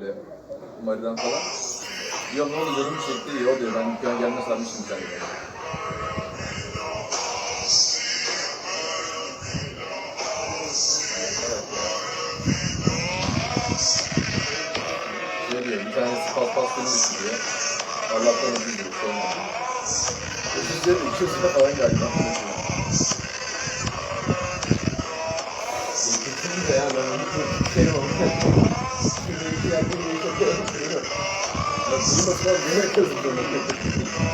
Böyle Mari'den falan. Ya ne oldu canım çekti diyor. O diyor ben dükkana gelme sanmıştım sen diyor. Şey diyor, bir tanesi paspasını düşürüyor. Allah'tan ödül diyor, şey olmadı. Ödülleri iki yüzüne falan galiba. Getirsin de ya ben onu çok şey olmaz. İki yerde bir şey